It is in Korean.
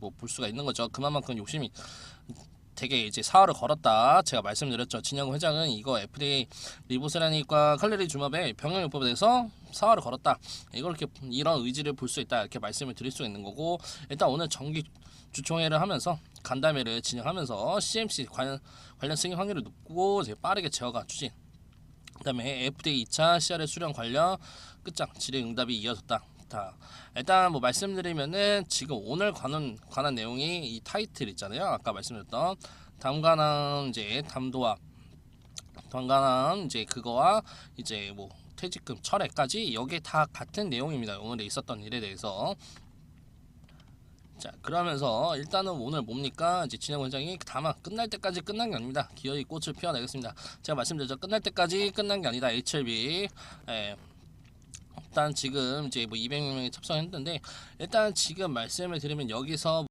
뭐 볼 수가 있는 거죠. 그만큼 욕심이 되게 이제 사활을 걸었다. 제가 말씀드렸죠. 진영 회장은 이거 FDA 리보세라닉과 칼레리 주마베 병행요법에 대해서 사활을 걸었다. 이걸 이렇게 이런 의지를 볼 수 있다. 이렇게 말씀을 드릴 수 있는 거고 일단 오늘 정기 주총회를 하면서 간담회를 진행하면서 CMC 관련 관련 승인 확률이 높고 이제 빠르게 제어가 추진. 그다음에 FDA 2차 CR의 수령 관련 끝장 질의 응답이 이어졌다. 다. 일단 뭐 말씀드리면은 지금 오늘 관한 관한 내용이 이 타이틀 있잖아요. 아까 말씀드렸던 담관한 이제 담도와 담관한 이제 그거와 이제 뭐 퇴직금 철회까지 여기에 다 같은 내용입니다. 오늘에 있었던 일에 대해서. 자 그러면서 일단은 오늘 뭡니까? 이제 진영 원장이 다만 끝날 때까지 끝난 게 아닙니다. 기어이 꽃을 피워내겠습니다. 제가 말씀드렸죠. 끝날 때까지 끝난 게 아니다. HLB 예. 일단 지금 이제 뭐 200명이 참석했는데 일단 지금 말씀을 드리면 여기서